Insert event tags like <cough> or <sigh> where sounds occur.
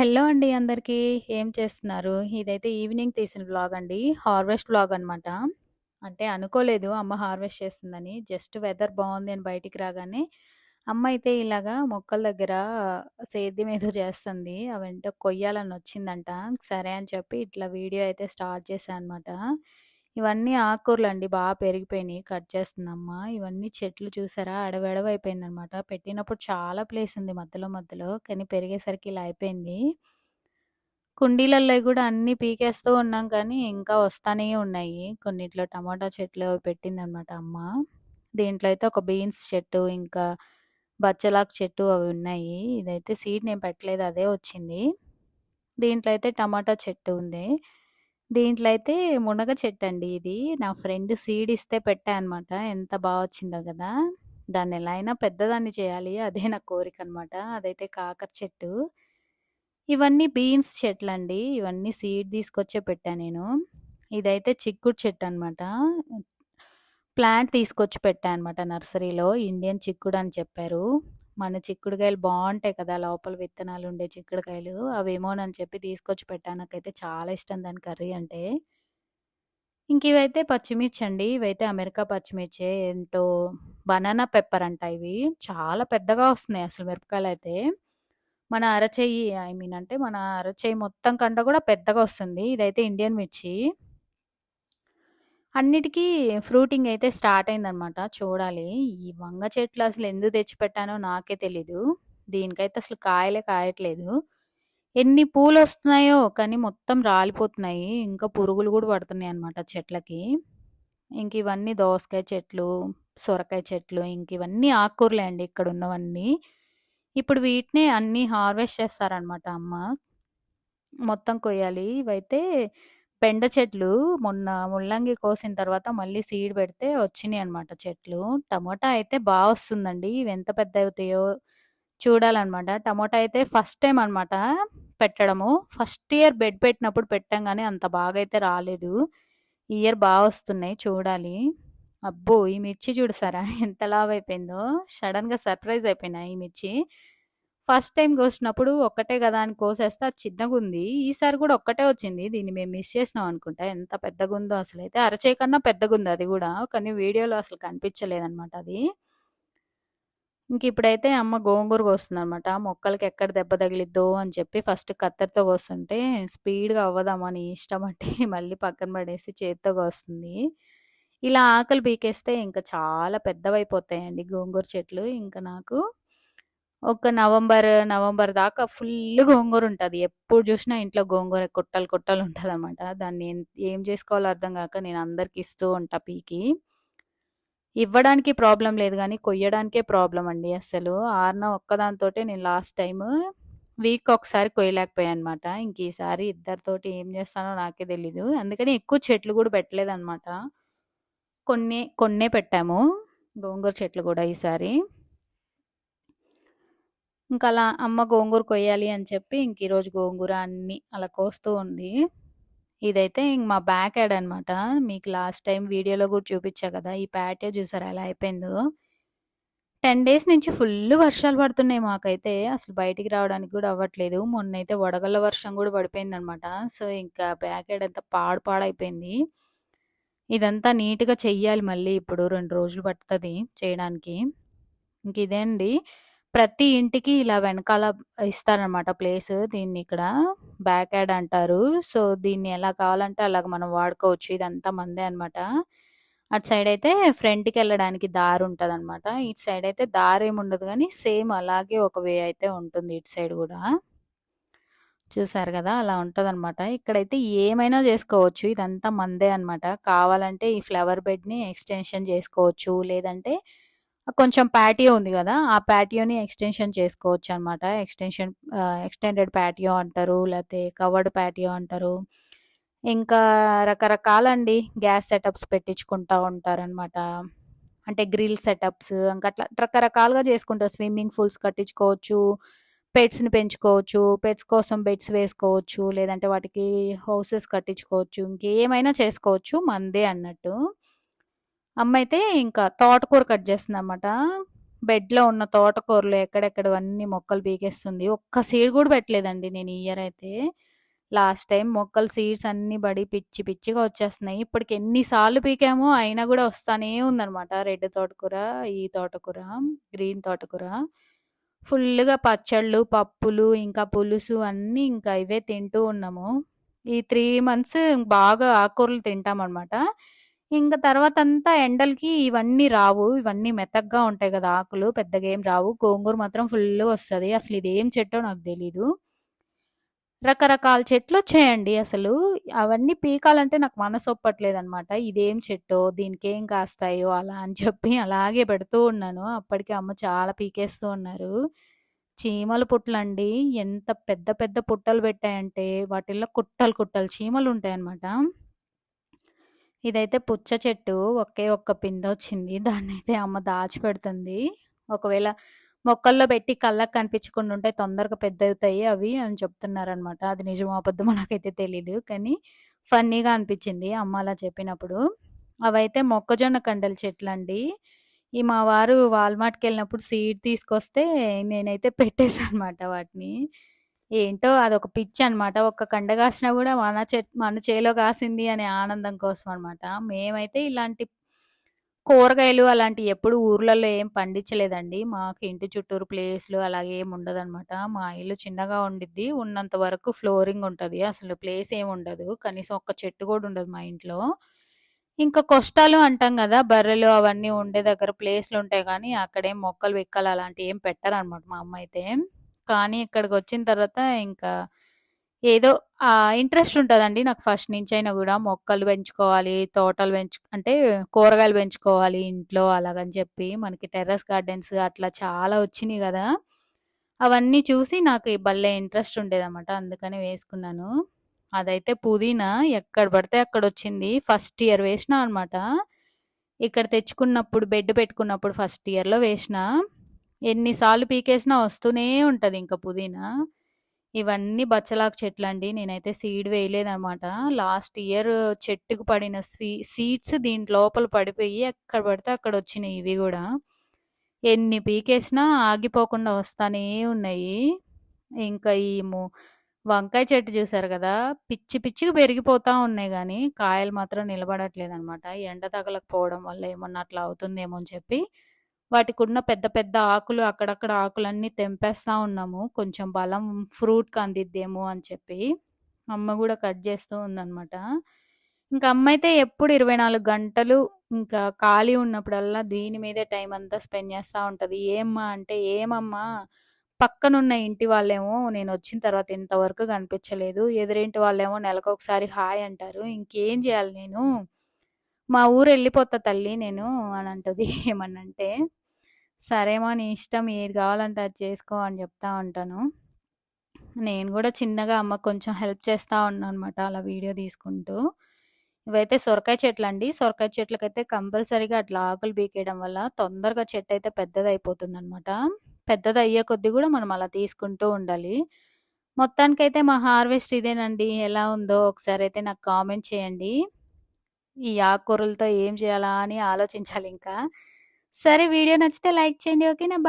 Hello అండి అందరికీ. ఏం చేస్తున్నారు? ఇదైతే ఈవినింగ్ తీసిన బ్లాగ్ అండి. హార్వెస్ట్ బ్లాగ్ అనమాట. అంటే అనుకోలేదు అమ్మ హార్వెస్ట్ చేస్తుందని. జస్ట్ వెదర్ బాగుంది అని బయటికి రాగానే, అమ్మ అయితే ఇలాగా మొక్కల దగ్గర సేద్యం ఏదో చేస్తుంది. అవంటే కొయ్యాలని వచ్చిందంట. సరే అని చెప్పి ఇట్లా వీడియో అయితే స్టార్ట్ చేశాను అనమాట. ఇవన్నీ ఆకుకూరలు అండి బాగా పెరిగిపోయినాయి కట్ చేస్తుందమ్మ. ఇవన్నీ చెట్లు చూసారా అడవి అనమాట పెట్టినప్పుడు చాలా ప్లేస్ ఉంది మధ్యలో మధ్యలో. కానీ పెరిగేసరికి ఇలా అయిపోయింది. కుండీలల్లో కూడా అన్నీ పీకేస్తూ ఉన్నాం కానీ, ఇంకా వస్తానే ఉన్నాయి. కొన్నిట్లో టమాటా చెట్లు అవి పెట్టిందనమాట అమ్మ. దీంట్లో అయితే ఒక బీన్స్ చెట్టు, ఇంకా బచ్చలాకు చెట్టు అవి ఉన్నాయి. ఇదైతే సీడ్ నేను పెట్టలేదు. అదే వచ్చింది. దీంట్లో అయితే టమాటా చెట్టు ఉంది. దీంట్లో అయితే మునగ చెట్టండి ఇది. నా ఫ్రెండ్ సీడ్ ఇస్తే పెట్టా అనమాట. ఎంత బాగా వచ్చిందో కదా దాన్ని ఎలా అయినా పెద్దదాన్ని చేయాలి. అదే నా కోరిక అనమాట అదైతే కాకర చెట్టు. ఇవన్నీ బీన్స్ చెట్లండి. ఇవన్నీ సీడ్ తీసుకొచ్చే పెట్టా నేను. ఇదైతే చిక్కుడు చెట్టు అనమాట ప్లాంట్ తీసుకొచ్చి పెట్టా అనమాట నర్సరీలో. ఇండియన్ చిక్కుడు అని చెప్పారు. మన చిక్కుడుకాయలు బాగుంటాయి కదా! లోపల విత్తనాలు ఉండే చిక్కుడుకాయలు. అవేమోనని చెప్పి తీసుకొచ్చి పెట్టాను నాకైతే చాలా ఇష్టం దాని కర్రీ అంటే. ఇంక ఇవైతే పచ్చిమిర్చి అండి ఇవైతే అమెరికా పచ్చిమిర్చే. ఏంటో బనానా పెప్పర్ అంట ఇవి. చాలా పెద్దగా వస్తున్నాయి అసలు మిరపకాయలైతే. మన అరచెయ్యి ఐ మీన్ అంటే మన అరచెయ్యి మొత్తం కంటే కూడా పెద్దగా వస్తుంది. ఇదైతే ఇండియన్ మిర్చి. అన్నిటికీ ఫ్రూటింగ్ అయితే స్టార్ట్ అయిందనమాట. చూడాలి. ఈ వంగ చెట్లు అసలు ఎందుకు తెచ్చిపెట్టానో నాకే తెలీదు. దీనికైతే అసలు కాయలే కాయట్లేదు. ఎన్ని పూలు వస్తున్నాయో కానీ మొత్తం రాలిపోతున్నాయి. ఇంకా పురుగులు కూడా పడుతున్నాయి అనమాట చెట్లకి. ఇంక ఇవన్నీ దోసకాయ చెట్లు, సొరకాయ చెట్లు ఇంక ఇవన్నీ ఆకుకూరలే అండి ఇక్కడ ఉన్నవన్నీ ఇప్పుడు వీటినే అన్నీ హార్వెస్ట్ చేస్తారనమాట అమ్మ. మొత్తం కొయ్యాలి. ఇవైతే పెండ చెట్లు మొన్న ముల్లంగి కోసిన తర్వాత మళ్ళీ సీడ్ పెడితే వచ్చినాయి అనమాట చెట్లు. టమోటా అయితే బాగా వస్తుందండి. ఇవి ఎంత పెద్ద అవుతాయో చూడాలన్నమాట టమోటా అయితే ఫస్ట్ టైం అనమాట పెట్టడము. ఫస్ట్ ఇయర్ బెడ్ పెట్టినప్పుడు పెట్టాం కానీ అంత బాగా అయితే రాలేదు. ఈ ఇయర్ బాగా వస్తున్నాయి చూడాలి. అబ్బో! ఈ మిర్చి చూసారా <laughs> ఎంత లావయిపోయిందో. సడన్గా సర్ప్రైజ్ అయిపోయినా ఈ మిర్చి. ఫస్ట్ టైం కోసినప్పుడు ఒక్కటే కదా అని కోసేస్తే అది చిన్నగా ఉంది ఈసారి కూడా ఒక్కటే వచ్చింది. దీన్ని మేము మిస్ చేసినాం అనుకుంటా. ఎంత పెద్దగుందో అసలైతే. అరచే కన్నా పెద్దగుంది అది కూడా కానీ వీడియోలో అసలు కనిపించలేదనమాట అది. ఇంక ఇప్పుడైతే అమ్మ గోంగూర కోస్తుందనమాట. మొక్కలకి ఎక్కడ దెబ్బ తగిలిద్దో అని చెప్పి ఫస్ట్ కత్తెరతో కోస్తుంటే స్పీడ్‌గా అవ్వదమ్మా నీ ఇష్టం అంటే మళ్ళీ పక్కన పడేసి చేత్తో కోస్తుంది. ఇలా ఆకలి పీకేస్తే ఇంకా చాలా పెద్దవైపోతాయండి గోంగూర చెట్లు. ఇంకా నాకు ఒక నవంబర్, నవంబర్ దాకా ఫుల్ గోంగూర ఉంటుంది ఎప్పుడు చూసినా ఇంట్లో గోంగూర కుట్టలు కుట్టలు అనమాట దాన్ని ఏం చేసుకోవాలో అర్థం కాక నేను అందరికి ఇస్తూ ఉంటా పీకి. ఇవ్వడానికి ప్రాబ్లం లేదు కానీ కొయ్యడానికే ప్రాబ్లం అండి అస్సలు. ఆర్న ఒక్కదానితోటే నేను లాస్ట్ టైము వీక్ ఒకసారి కొయ్యలేకపోయాను అనమాట. ఇంక ఈసారి ఇద్దరితోటి ఏం చేస్తానో నాకే తెలీదు. అందుకని ఎక్కువ చెట్లు కూడా పెట్టలేదనమాట. కొన్ని కొన్నే పెట్టాము. గోంగూర చెట్లు కూడా ఈసారి. ఇంకా అలా అమ్మ గోంగూర కొయ్యాలి అని చెప్పి ఇంక ఈరోజు గోంగూర అన్నీ అలా కోస్తూ ఉంది. ఇదైతే ఇంక మా బ్యాక్ యార్డ్ అనమాట. మీకు లాస్ట్ టైం వీడియోలో కూడా చూపించా కదా! ఈ ప్యాటే చూసారా ఎలా అయిపోయిందో. 10 డేస్ నుంచి ఫుల్ వర్షాలు పడుతున్నాయి మాకైతే. అసలు బయటికి రావడానికి కూడా అవ్వట్లేదు. మొన్నైతే వడగళ్ళ వర్షం గూడా పడిపోయిందనమాట. సో, ఇంకా బ్యాక్ యార్డ్ అంతా పాడు పాడైపోయింది. ఇదంతా నీట్‌గా చెయ్యాలి మళ్ళీ ఇప్పుడు రెండు రోజులు పడుతుంది చేయడానికి. ఇంక ఇదే అండి. ప్రతి ఇంటికి ఇలా వెనకాల ఇస్తారనమాట ప్లేస్. దీన్ని ఇక్కడ బ్యాక్ యార్డ్ అంటారు. సో, దీన్ని ఎలా కావాలంటే అలాగ మనం వాడుకోవచ్చు. ఇదంతా మందే అనమాట. అటు సైడ్ అయితే ఫ్రంట్‌కెళ్ళడానికి దారుంటదనమాట. ఇటు సైడ్ అయితే ఏముండదు కానీ సేమ్ అలాగే ఒక వే అయితే ఉంటుంది ఇటు సైడ్ కూడా చూసారు కదా అలా ఉంటదనమాట. ఇక్కడైతే ఏమైనా చేసుకోవచ్చు ఇదంతా మందే అనమాట. కావాలంటే ఈ ఫ్లవర్ బెడ్‌ని ఎక్స్‌టెన్షన్ చేసుకోవచ్చు లేదంటే కొంచెం ప్యాటియో ఉంది కదా ఆ ప్యాటియోని ఎక్స్‌టెన్షన్ చేసుకోవచ్చు అనమాట ఎక్స్‌టెన్షన్ ఎక్స్‌టెండెడ్ ప్యాటియో అంటారు. లేకపోతే కవర్డ్ ప్యాటియో అంటారు. ఇంకా రకరకాలండి. గ్యాస్ సెటప్స్ పెట్టించుకుంటా ఉంటారనమాట. అంటే గ్రిల్ సెటప్స్ ఇంకా అట్లా రకరకాలుగా చేసుకుంటారు. స్విమ్మింగ్ పూల్స్ కట్టించుకోవచ్చు. పెట్స్‌ని పెంచుకోవచ్చు. పెట్స్ కోసం బెడ్స్ వేసుకోవచ్చు. లేదంటే వాటికి హౌసెస్ కట్టించుకోవచ్చు. ఇంకేమైనా చేసుకోవచ్చు. మందే అన్నట్టు. అమ్మ అయితే ఇంకా తోటకూర కట్ చేస్తుంది అనమాట బెడ్‌లో ఉన్న తోటకూరలు ఎక్కడెక్కడవన్నీ మొక్కలు పీకేస్తుంది. ఒక్క సీడ్ కూడా పెట్టలేదండి నేను ఇయర్ అయితే. లాస్ట్ టైం మొక్కలు సీడ్స్ అన్నీ బడి పిచ్చి పిచ్చిగా వచ్చేస్తున్నాయి. ఇప్పటికి ఎన్నిసార్లు పీకామో అయినా కూడా వస్తానే ఉందనమాట. రెడ్ తోటకూర, ఈ తోటకూర, గ్రీన్ తోటకూర. ఫుల్లుగా పచ్చళ్ళు, పప్పులు, ఇంకా పులుసు అన్నీ ఇంకా ఇవే తింటూ ఉన్నాము. ఈ త్రీ మంత్స్ బాగా ఆకుకూరలు తింటామన్నమాట ఇంకా తర్వాత అంతా ఎండలకి ఇవన్నీ రావు. ఇవన్నీ మెత్తగ్గా ఉంటాయి కదా ఆకులు పెద్దగా ఏం రావు. గోంగూర మాత్రం ఫుల్గా వస్తుంది అసలు ఇదేం చెట్టో నాకు తెలీదు. రకరకాల చెట్లు వచ్చాయండి అసలు. అవన్నీ పీకాలంటే నాకు మనసు ఒప్పట్లేదనమాట ఇదేం చెట్టో, దీనికి ఏం కాస్తాయో అలా అని చెప్పి అలాగే పెడుతూ ఉన్నాను. అప్పటికే అమ్మ చాలా పీకేస్తూ ఉన్నారు. చీమల పుట్టలండి. ఎంత పెద్ద పెద్ద పుట్టలు పెట్టాయంటే వాటిల్లో కుట్టలు కుట్టలు చీమలు ఉంటాయి అన్నమాట ఇదైతే పుచ్చ చెట్టు. ఒకే ఒక్క పిందొచ్చింది. దాన్నయితే అమ్మ దాచిపెడుతుంది. ఒకవేళ మొక్కల్లో పెట్టి కళ్ళకు కనిపించకుండా ఉంటే తొందరగా పెద్ద అవుతాయి అవి అని చెప్తున్నారనమాట. అది నిజమో అబద్ధమో నాకైతే తెలీదు. కానీ ఫన్నీగా అనిపించింది అమ్మ అలా చెప్పినప్పుడు. అవైతే మొక్కజొన్న కండెల చెట్లండి. ఈ మా వారు వాల్మార్ట్కి వెళ్ళినప్పుడు సీడ్ తీసుకొస్తే నేనైతే పెట్టేసానమాట వాటిని. ఏంటో అదొక పిచ్చనమాట. ఒక్క కండ కాసినా కూడా మన చెట్ మన చేలో కాసింది అనే ఆనందం కోసం అనమాట. మేమైతే ఇలాంటి కూరగాయలు అలాంటివి ఎప్పుడు ఊర్లలో ఏం పండించలేదండి. మాకు ఇంటి చుట్టూరు ప్లేస్‌లు అలాగేం ఉండదనమాట. మా ఇల్లు చిన్నగా ఉండిద్ది. ఉన్నంత వరకు ఫ్లోరింగ్ ఉంటుంది అసలు ప్లేస్ ఏమి ఉండదు. కనీసం ఒక్క చెట్టు కూడా ఉండదు మా ఇంట్లో. ఇంకా కొష్టాలు అంటాం కదా బర్రెలు అవన్నీ ఉండే దగ్గర ప్లేస్‌లుంటాయి కానీ అక్కడేం మొక్కలు వెక్కలు అలాంటివి ఏం పెట్టరనమాట మా అమ్మ అయితే. కానీ ఇక్కడికి వచ్చిన తర్వాత ఇంకా ఏదో ఇంట్రెస్ట్ ఉంటుందండి నాకు ఫస్ట్ నుంచి అయినా కూడా మొక్కలు పెంచుకోవాలి, తోటలు పెంచు అంటే కూరగాయలు పెంచుకోవాలి ఇంట్లో అలాగని చెప్పి. మనకి టెర్రస్ గార్డెన్స్ అట్లా చాలా వచ్చినాయి కదా అవన్నీ చూసి నాకు భలే ఇంట్రెస్ట్ ఉండేదన్నమాట అందుకని వేసుకున్నాను. అదైతే పుదీనా ఎక్కడ పడితే అక్కడ వచ్చింది ఫస్ట్ ఇయర్ వేసినా అనమాట. ఇక్కడ తెచ్చుకున్నప్పుడు బెడ్ పెట్టుకున్నప్పుడు ఫస్ట్ ఇయర్‌లో వేసినా. ఎన్నిసార్లు పీకేసినా వస్తూనే ఉంటుంది ఇంకా పుదీనా. ఇవన్నీ బచ్చలాకు చెట్లు అండి నేనైతే సీడ్ వేయలేదనమాట. లాస్ట్ ఇయర్ చెట్టుకు పడిన సీ సీడ్స్ దీని లోపల పడిపోయి ఎక్కడ పడితే అక్కడ వచ్చినాయి ఇవి కూడా ఎన్ని పీకేసినా ఆగిపోకుండా వస్తానే ఉన్నాయి. ఇంకా ఈ వంకాయ చెట్టు చూసారు కదా పిచ్చి పిచ్చిగా పెరిగిపోతా ఉన్నాయి కానీ కాయలు మాత్రం నిలబడట్లేదు అనమాట ఎండ తగలకపోవడం వల్ల ఏమన్నా అట్లా అవుతుందేమో అని చెప్పి, వాటికి ఉన్న పెద్ద పెద్ద ఆకులు అక్కడక్కడ ఆకులన్నీ తెంపేస్తూ ఉన్నాము. కొంచెం బలం ఫ్రూట్‌కి అందిద్దేమో అని చెప్పి. అమ్మ కూడా కట్ చేస్తూ ఉందనమాట. అమ్మ అయితే ఎప్పుడు 24 గంటలు ఇంకా ఖాళీ ఉన్నప్పుడల్లా దీని మీదే టైం అంతా స్పెండ్ చేస్తూ ఉంటుంది ఏమ్మా అంటే, "ఏమమ్మా పక్కనున్న ఇంటి వాళ్ళేమో నేను వచ్చిన తర్వాత ఇంతవరకు కనిపించలేదు. ఎదురింటి వాళ్ళేమో నెలకొకసారి హాయ్ అంటారు. ఇంకేం చేయాలి నేను? మా ఊరు వెళ్ళిపోతా తల్లి నేను" అనంటది ఏమనంటే సరేమా నీ ఇష్టం ఏది కావాలంటే అది చేసుకో అని చెప్తా ఉంటాను. నేను కూడా చిన్నగా అమ్మ కొంచెం హెల్ప్ చేస్తా ఉన్నాననమాట అలా వీడియో తీసుకుంటూ. ఇవైతే సొరకాయ చెట్లండి. సొరకాయ చెట్లకైతే కంపల్సరీగా అట్లా ఆకులు పీకేయడం వల్ల తొందరగా చెట్టు అయితే పెద్దదైపోతుందనమాట పెద్దది అయ్యే కొద్దీ కూడా మనం అలా తీసుకుంటూ ఉండాలి. మొత్తానికైతే మా హార్వెస్ట్ ఇదేనండి. ఎలా ఉందో ఒకసారి అయితే నాకు కామెంట్ చేయండి. ఈ ఆకుకూరలతో ఏం చేయాలా అని ఆలోచించాలి ఇంకా సరే వీడియో నచ్చితే లైక్ చేయండి. ఓకేనా? బా